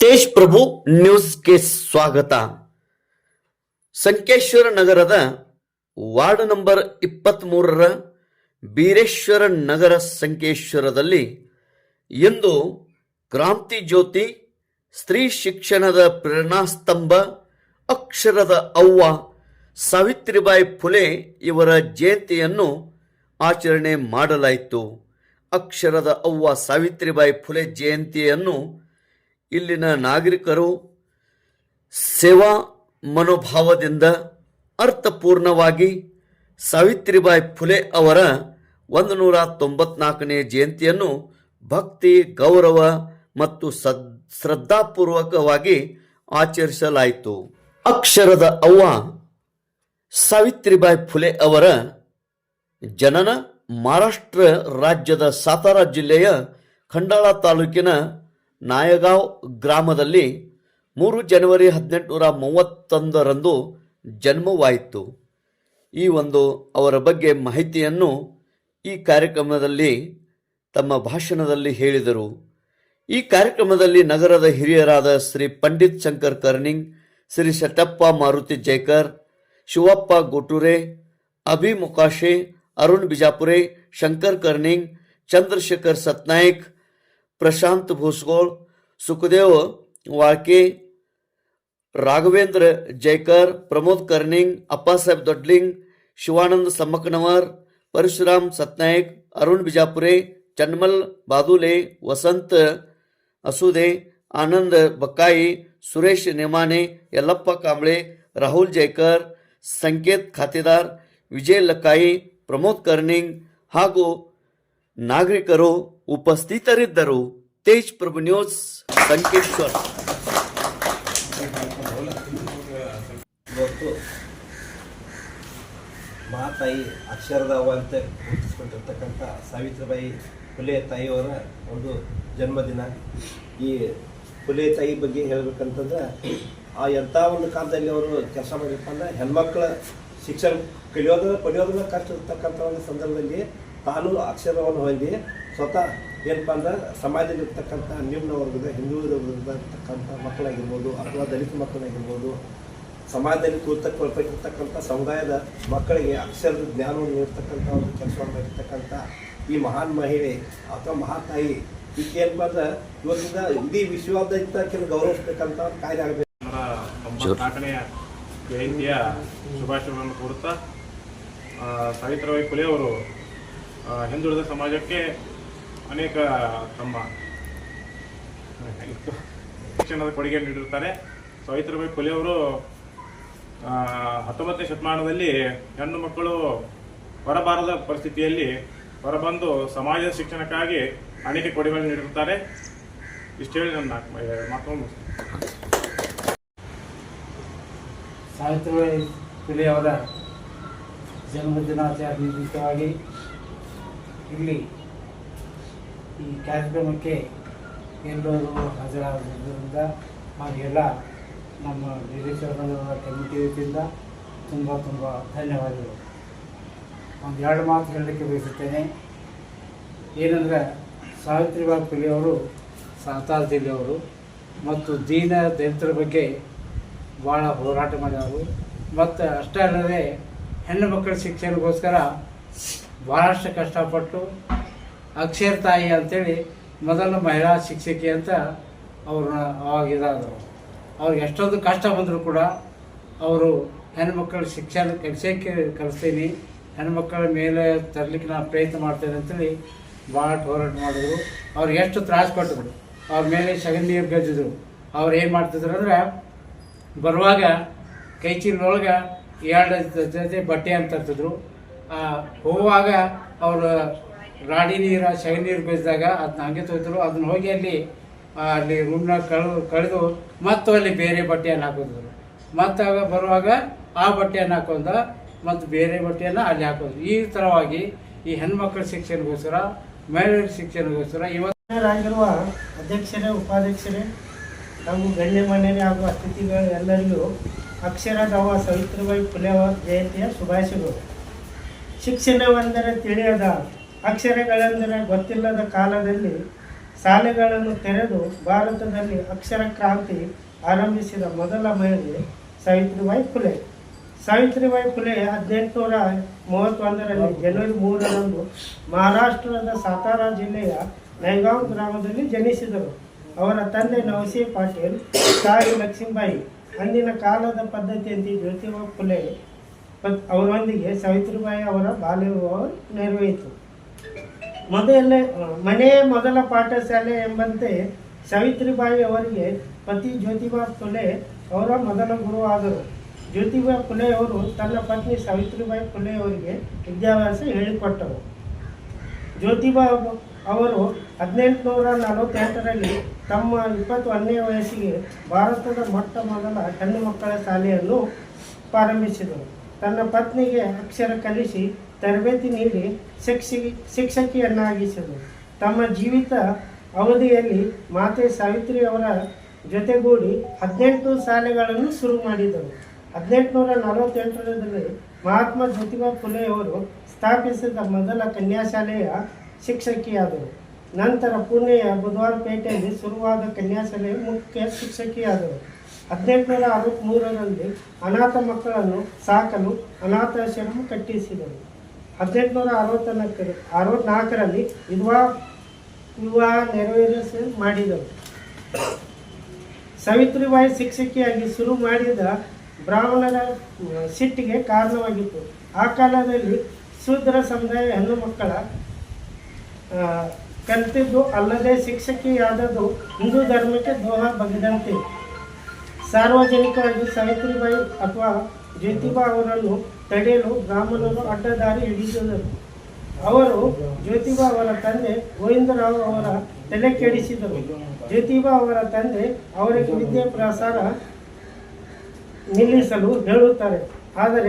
ತೇಜ್ ಪ್ರಭು ನ್ಯೂಸ್ಗೆ ಸ್ವಾಗತ. ಸಂಕೇಶ್ವರ ನಗರದ ವಾರ್ಡ್ ನಂಬರ್ ಇಪ್ಪತ್ತ್ ಮೂರರ ಬೀರೇಶ್ವರ ನಗರ ಸಂಕೇಶ್ವರದಲ್ಲಿ ಇಂದು ಕ್ರಾಂತಿ ಜ್ಯೋತಿ, ಸ್ತ್ರೀ ಶಿಕ್ಷಣದ ಪ್ರೇರಣಾಸ್ತಂಭ ಅಕ್ಷರದ ಅವ್ವ, ಸಾವಿತ್ರಿಬಾಯಿ ಫುಲೆ ಇವರ ಜಯಂತಿಯನ್ನು ಆಚರಣೆ ಮಾಡಲಾಯಿತು. ಅಕ್ಷರದ ಅವ್ವ ಸಾವಿತ್ರಿಬಾಯಿ ಫುಲೆ ಜಯಂತಿಯನ್ನು ಇಲ್ಲಿನ ನಾಗರಿಕರು ಸೇವಾ ಮನೋಭಾವದಿಂದ ಅರ್ಥಪೂರ್ಣವಾಗಿ ಸಾವಿತ್ರಿಬಾಯಿ ಫುಲೆ ಅವರ ಒಂದು ನೂರ ತೊಂಬತ್ನಾಲ್ಕನೇ ಜಯಂತಿಯನ್ನು ಭಕ್ತಿ, ಗೌರವ ಮತ್ತು ಸದ್, ಶ್ರದ್ಧಾಪೂರ್ವಕವಾಗಿ ಆಚರಿಸಲಾಯಿತು. ಅಕ್ಷರದ ಅವ್ವ ಸಾವಿತ್ರಿಬಾಯಿ ಫುಲೆ ಅವರ ಜನನ ಮಹಾರಾಷ್ಟ್ರ ರಾಜ್ಯದ ಸಾತಾರಾ ಜಿಲ್ಲೆಯ ಖಂಡಾಳ ತಾಲೂಕಿನ ನಾಯಗಾಂವ್ ಗ್ರಾಮದಲ್ಲಿ ಮೂರು ಜನವರಿ ಹದಿನೆಂಟುನೂರ ಮೂವತ್ತೊಂದರಂದು ಜನ್ಮವಾಯಿತು. ಈ ಒಂದು ಅವರ ಬಗ್ಗೆ ಮಾಹಿತಿಯನ್ನು ಈ ಕಾರ್ಯಕ್ರಮದಲ್ಲಿ ತಮ್ಮ ಭಾಷಣದಲ್ಲಿ ಹೇಳಿದರು. ಈ ಕಾರ್ಯಕ್ರಮದಲ್ಲಿ ನಗರದ ಹಿರಿಯರಾದ ಶ್ರೀ ಪಂಡಿತ್ ಶಂಕರ್ ಕರ್ನಿಂಗ್, ಶ್ರೀ ಶಟಪ್ಪ ಮಾರುತಿ ಜೈಕರ್, ಶಿವಪ್ಪ ಗೊಟುರೆ ಅಭಿ ಮುಕಾಶೆ, ಅರುಣ್ ಬಿಜಾಪುರೆ, ಶಂಕರ್ ಕರ್ನಿಂಗ್, ಚಂದ್ರಶೇಖರ್ ಸತ್ನಾಯಕ್ ಪ್ರಶಾಂತ್ ಭೂಸ್ಗೋಳ್ ಸುಖದೇವ್ ವಾಳ್ಕೆ ರಾಘವೇಂದ್ರ ಜೈಕರ್ ಪ್ರಮೋದ್ ಕರ್ನಿಂಗ್ ಅಪ್ಪಾಸಾಹೇಬ್ ದೊಡ್ಲಿಂಗ್ ಶಿವಾನಂದ್ ಸಮ್ಮಕ್ಕನವರ್ ಪರಶುರಾಮ್ ಸತ್ನಾಯಕ್ ಅರುಣ್ ಬಿಜಾಪುರೆ ಚನ್ಮಲ್ ಬಾದುಲೆ ವಸಂತ್ ಅಸುದೆ ಆನಂದ್ ಬಕ್ಕಾಯಿ ಸುರೇಶ್ ನೆಮಾನೆ ಯಲ್ಲಪ್ಪ ಕಾಂಬಳೆ ರಾಹುಲ್ ಜೈಕರ್ ಸಂಕೇತ್ ಖಾತೆದಾರ್ ವಿಜಯ್ ಲಕ್ಕಾಯಿ ಪ್ರಮೋದ್ ಕರ್ನಿಂಗ್ ಹಾಗೂ ನಾಗರಿಕರು ಉಪಸ್ಥಿತರಿದ್ದರು. ತೇಜ್ ಪ್ರಭು ನ್ಯೂಸ್, ಸಂಕೇಶ್ವರ್. ಇವತ್ತು ಮಹಾತಾಯಿ ಅಂತ ಗುರುತಿಸ್ಕೊಂಡಿರ್ತಕ್ಕಂಥ ಸಾವಿತ್ರಿಬಾಯಿ ಫುಲೆ ತಾಯಿಯವರ ಒಂದು ಜನ್ಮದಿನ. ಈ ಫುಲೆ ತಾಯಿ ಬಗ್ಗೆ ಹೇಳ್ಬೇಕಂತಂದ್ರೆ, ಆ ಎಂಥ ಒಂದು ಕಾಲದಲ್ಲಿ ಅವರು ಕೆಲಸ ಮಾಡಿರಪ್ಪ ಅಂದ್ರೆ ಹೆಣ್ಮಕ್ಳ ಶಿಕ್ಷಣ ಕಲಿಯೋದ್ರ ಪಡೆಯೋದ್ರ ಕಷ್ಟ ಇರ್ತಕ್ಕಂಥ ಒಂದು ಸಂದರ್ಭದಲ್ಲಿ ತಾನು ಅಕ್ಷರವನ್ನು ಹೊಂದಿ ಸ್ವತಃ ಏನಪ್ಪ ಅಂದ್ರೆ ಸಮಾಜದಲ್ಲಿರ್ತಕ್ಕಂಥ ನಿಮ್ನ ವರ್ಗದ ಹಿಂದುಳಿದ ಇರ್ತಕ್ಕಂಥ ಮಕ್ಕಳಾಗಿರ್ಬೋದು ಅಥವಾ ದಲಿತ ಮಕ್ಕಳಾಗಿರ್ಬೋದು, ಸಮಾಜದಲ್ಲಿ ಕೂರ್ತಕ್ಕೊಳ್ತಕ್ಕಂಥ ಸಮುದಾಯದ ಮಕ್ಕಳಿಗೆ ಅಕ್ಷರದ ಜ್ಞಾನವನ್ನು ನೀಡ್ತಕ್ಕಂಥ ಒಂದು ಕೆಲಸವನ್ನು ಮಾಡಿರ್ತಕ್ಕಂಥ ಈ ಮಹಾನ್ ಮಹಿಳೆ ಅಥವಾ ಮಹಾತಾಯಿ ಈಕೆ ಏನಪ್ಪ ಅಂದ್ರೆ ಇವತ್ತಿಂದ ಇಡೀ ವಿಶ್ವಾದ್ಯಂತ ಕೆಲವು ಗೌರವಿಸ್ಬೇಕಂತ ಕಾಯ್ದೆ ಆಗಬೇಕು. ಜಯಂತಿಯ ಶುಭಾಶಯವನ್ನು ಕೊಡುತ್ತಾ ಸಾವಿತ್ರಿಬಾಯಿ ಫುಲೆ ಅವರು ಹಿಂದುಳಿದ ಸಮಾಜಕ್ಕೆ ಅನೇಕ, ತಮ್ಮ, ಶಿಕ್ಷಣದ ಕೊಡುಗೆ ನೀಡಿರ್ತಾರೆ ಸಾವಿತ್ರಿಬಾಯಿ ಫುಲೆ ಅವರು ಹತ್ತೊಂಬತ್ತನೇ ಶತಮಾನದಲ್ಲಿ ಹೆಣ್ಣು ಮಕ್ಕಳು ಹೊರಬಾರದ ಪರಿಸ್ಥಿತಿಯಲ್ಲಿ ಹೊರಬಂದು ಸಮಾಜದ ಶಿಕ್ಷಣಕ್ಕಾಗಿ ಅನೇಕ ಕೊಡುಗೆಗಳನ್ನು ನೀಡಿರ್ತಾರೆ ಇಷ್ಟು ಹೇಳಿ ನನ್ನ ಮಾತು. ಸಾವಿತ್ರಿಬಾಯಿ ಫುಲೆ ಅವರ ಜನ್ಮದಿನಾಚರಣೆ ನಿಮಿತ್ತವಾಗಿ ಇಲ್ಲಿ ಈ ಕಾರ್ಯಕ್ರಮಕ್ಕೆ ಎಲ್ಲರೂ ಹಾಜರಾಗಿದ್ದರಿಂದ ಹಾಗೆಲ್ಲ ನಮ್ಮ ನಿರೀಕ್ಷಕರ ಕಮಿಟಿ ವತಿಯಿಂದ ತುಂಬ ತುಂಬ ಧನ್ಯವಾದಗಳು. ಒಂದು ಎರಡು ಮಾತು ಹೇಳಲಿಕ್ಕೆ ಬಯಸುತ್ತೇನೆ. ಏನಂದರೆ ಸಾವಿತ್ರಿಬಾಯಿ ಫುಲೆ ಅವರು ಸಾತಾರ ಜಿಲ್ಲೆಯವರು ಮತ್ತು ದೀನ ದಲಿತರ ಬಗ್ಗೆ ಭಾಳ ಹೋರಾಟ ಮಾಡಿದವರು. ಮತ್ತು ಅಷ್ಟೇ ಅಲ್ಲದೆ ಹೆಣ್ಣು ಮಕ್ಕಳ ಶಿಕ್ಷಣಕ್ಕೋಸ್ಕರ ಭಾಳಷ್ಟು ಕಷ್ಟಪಟ್ಟು ಅಕ್ಷರ ತಾಯಿ ಅಂತೇಳಿ ಮೊದಲ ಮಹಿಳಾ ಶಿಕ್ಷಕಿ ಅಂತ ಅವ್ರನ್ನ ಅವಾಗ ಇದಾದರು. ಅವ್ರಿಗೆ ಎಷ್ಟೊಂದು ಕಷ್ಟ ಬಂದರೂ ಕೂಡ ಅವರು ಹೆಣ್ಮಕ್ಳ ಶಿಕ್ಷಣ ಕಲಿಸೋಕ್ಕೆ ಕಲಿಸ್ತೀನಿ ಹೆಣ್ಮಕ್ಳ ಮೇಲೆ ತರಲಿಕ್ಕೆ ನಾನು ಪ್ರಯತ್ನ ಮಾಡ್ತೇನೆ ಅಂತೇಳಿ ಭಾಳ ಹೋರಾಟ ಮಾಡಿದ್ರು. ಅವ್ರಿಗೆ ಎಷ್ಟು ತ್ರಾಸು ಕೊಟ್ಟಿದ್ರು ಅವ್ರ ಮೇಲೆ ಸಗಣಿ ನೀರು ಗಜ್ಜಿದ್ರು. ಅವ್ರು ಏನು ಮಾಡ್ತಿದ್ರು ಅಂದ್ರೆ ಬರುವಾಗ ಕೈ ಚೀಲದೊಳಗೆ ಎರಡು ಜೊತೆ ಬಟ್ಟೆ ಅಂತ ತರ್ತಿದ್ರು. ಹೋಗುವಾಗ ಅವರು ರಾಡಿ ನೀರು ಸಗಣಿ ನೀರು ಬೀಸಿದಾಗ ಅದನ್ನ ಹಂಗೆ ತೊಯ್ತರು ಅದನ್ನ ಹೋಗಿ ಅಲ್ಲಿ ಅಲ್ಲಿ ರೂಮ್ನ ಕಳೆದು ಕಳೆದು ಮತ್ತು ಅಲ್ಲಿ ಬೇರೆ ಬಟ್ಟೆಯನ್ನು ಹಾಕೋದ್ರು ಮತ್ತು ಆಗ ಬರುವಾಗ ಆ ಬಟ್ಟೆಯನ್ನು ಹಾಕೊಂಡ ಮತ್ತು ಬೇರೆ ಬಟ್ಟೆಯನ್ನು ಅಲ್ಲಿ ಹಾಕೋದು ಈ ಥರವಾಗಿ ಈ ಹೆಣ್ಮಕ್ಳ ಶಿಕ್ಷಣಗೋಸ್ಕರ, ಮಹಿಳೆಯರ ಶಿಕ್ಷಣಗೋಸ್ಕರ ಇವತ್ತು ಆಗಿರುವ ಅಧ್ಯಕ್ಷರೇ, ಉಪಾಧ್ಯಕ್ಷರೇ ಹಾಗೂ ಗಣ್ಯಮಾನ್ಯರೇ ಹಾಗೂ ಅತಿಥಿಗಳು ಎಲ್ಲರಿಗೂ ಅಕ್ಷರದವ ಸಾವಿತ್ರಿಬಾಯಿ ಫುಲೆ ಜಯಂತಿಯ ಶುಭಾಶಯಗಳು. ಶಿಕ್ಷಣವೆಂದರೆ ತಿಳಿಯದ ಅಕ್ಷರಗಳೆಂದರೆ ಗೊತ್ತಿಲ್ಲದ ಕಾಲದಲ್ಲಿ ಶಾಲೆಗಳನ್ನು ತೆರೆದು ಭಾರತದಲ್ಲಿ ಅಕ್ಷರ ಕ್ರಾಂತಿ ಆರಂಭಿಸಿದ ಮೊದಲ ಮಹಿಳೆ ಸಾವಿತ್ರಿಬಾಯಿ ಫುಲೆ. ಸಾವಿತ್ರಿಬಾಯಿ ಫುಲೆ ಹದಿನೆಂಟುನೂರ ಮೂವತ್ತೊಂದರಲ್ಲಿ ಜನವರಿ ಮೂರರಂದು ಮಹಾರಾಷ್ಟ್ರದ ಸಾತಾರಾ ಜಿಲ್ಲೆಯ ನೈಗಾಂವ್ ಗ್ರಾಮದಲ್ಲಿ ಜನಿಸಿದರು. ಅವರ ತಂದೆ ನವಸಿ ಪಾಟೀಲ್, ತಾಯಿ ಲಕ್ಷ್ಮೀಬಾಯಿ. ಅಂದಿನ ಕಾಲದ ಪದ್ಧತಿಯಂತೆ ಜ್ಯೋತಿಬಾ ಫುಲೆ ಪತ್- ಅವರೊಂದಿಗೆ ಸಾವಿತ್ರಿಬಾಯಿ ಅವರ ಬಾಲ್ಯ ವಿವಾಹ ನೆರವೇರಿತು ಮೊದಲ ಮನೆಯ ಮೊದಲ ಪಾಠಶಾಲೆ ಎಂಬಂತೆ ಸಾವಿತ್ರಿಬಾಯಿ ಅವರಿಗೆ ಪತಿ ಜ್ಯೋತಿಬಾ ಫುಲೆ ಅವರ ಮೊದಲ ಗುರು ಆದರು. ಜ್ಯೋತಿಬಾ ಫುಲೆ ಅವರು ತನ್ನ ಪತ್ನಿ ಸಾವಿತ್ರಿಬಾಯಿ ಫುಲೆ ಅವರಿಗೆ ವಿದ್ಯಾಭ್ಯಾಸ ಹೇಳಿಕೊಟ್ಟರು. ಜ್ಯೋತಿಬಾ ಅವರು ಹದಿನೆಂಟುನೂರ ನಲವತ್ತೆಂಟರಲ್ಲಿ ತಮ್ಮ ಇಪ್ಪತ್ತೊಂದನೇ ವಯಸ್ಸಿಗೆ ಭಾರತದ ಮೊಟ್ಟ ಮೊದಲ ಹೆಣ್ಣು ಮಕ್ಕಳ ಶಾಲೆಯನ್ನು ಪ್ರಾರಂಭಿಸಿದರು. ತನ್ನ ಪತ್ನಿಗೆ ಅಕ್ಷರ ಕಲಿಸಿ ತರಬೇತಿ ನೀಡಿ ಶಿಕ್ಷಿ ಶಿಕ್ಷಕಿಯನ್ನಾಗಿಸಿದರು. ತಮ್ಮ ಜೀವಿತ ಅವಧಿಯಲ್ಲಿ ಮಾತೆ ಸಾವಿತ್ರಿ ಅವರ ಜೊತೆಗೂಡಿ ಹದಿನೆಂಟು ಶಾಲೆಗಳನ್ನು ಶುರು ಮಾಡಿದರು. ಹದಿನೆಂಟುನೂರ ನಲವತ್ತೆಂಟರಲ್ಲಿ ಮಹಾತ್ಮ ಜ್ಯೋತಿಬಾ ಫುಲೆ ಅವರು ಸ್ಥಾಪಿಸಿದ ಮೊದಲ ಕನ್ಯಾಶಾಲೆಯ ಶಿಕ್ಷಕಿಯಾದರು. ನಂತರ ಪುಣೆಯ ಬುಧವಾರಪೇಟೆಯಲ್ಲಿ ಶುರುವಾದ ಕನ್ಯಾಶಾಲೆಯ ಮುಖ್ಯ ಶಿಕ್ಷಕಿಯಾದರು. ಹದಿನೆಂಟುನೂರ ಅರವತ್ತ್ಮೂರರಲ್ಲಿ ಅನಾಥ ಮಕ್ಕಳನ್ನು ಸಾಕಲು ಅನಾಥಾಶ್ರಮ ಕಟ್ಟಿಸಿದರು. ಹದಿನೆಂಟುನೂರ ಅರವತ್ತನಾಲ್ಕರ ಅರವತ್ನಾಲ್ಕರಲ್ಲಿ ವಿಧವಾ, ವಿವಾಹ ನೆರವೇರಿಸಿ ಮಾಡಿದರು. ಸಾವಿತ್ರಿಬಾಯಿ ಶಿಕ್ಷಕಿಯಾಗಿ ಶುರು ಮಾಡಿದ ಬ್ರಾಹ್ಮಣರ ಸಿಟ್ಟಿಗೆ ಕಾರಣವಾಗಿತ್ತು. ಆ ಕಾಲದಲ್ಲಿ ಶೂದ್ರ ಸಮುದಾಯ ಹೆಣ್ಣು ಮಕ್ಕಳ ಕಲಿತಿದ್ದು ಅಲ್ಲದೆ ಶಿಕ್ಷಕಿಯಾದದ್ದು ಹಿಂದೂ ಧರ್ಮಕ್ಕೆ ದ್ರೋಹ ಬಗೆದಂತೆ ಸಾರ್ವಜನಿಕವಾಗಿ ಸಾವಿತ್ರಿಬಾಯಿ ಅಥವಾ ಜ್ಯೋತಿಬಾ ಅವರನ್ನು ತಡೆಯಲು ಬ್ರಾಹ್ಮಣರು ಅಡ್ಡದಾರಿ ಹಿಡಿದರು ಅವರು ಜ್ಯೋತಿಬಾ ಅವರ ತಂದೆ ಗೋವಿಂದರಾವ್ ಅವರ ತಲೆ ಕೆಡಿಸಿದರು ಜ್ಯೋತಿಬಾ ಅವರ ತಂದೆ ಅವರಿಗೆ ವಿದ್ಯೆ ಪ್ರಸಾರ ನಿಲ್ಲಿಸಲು ಹೇಳುತ್ತಾರೆ. ಆದರೆ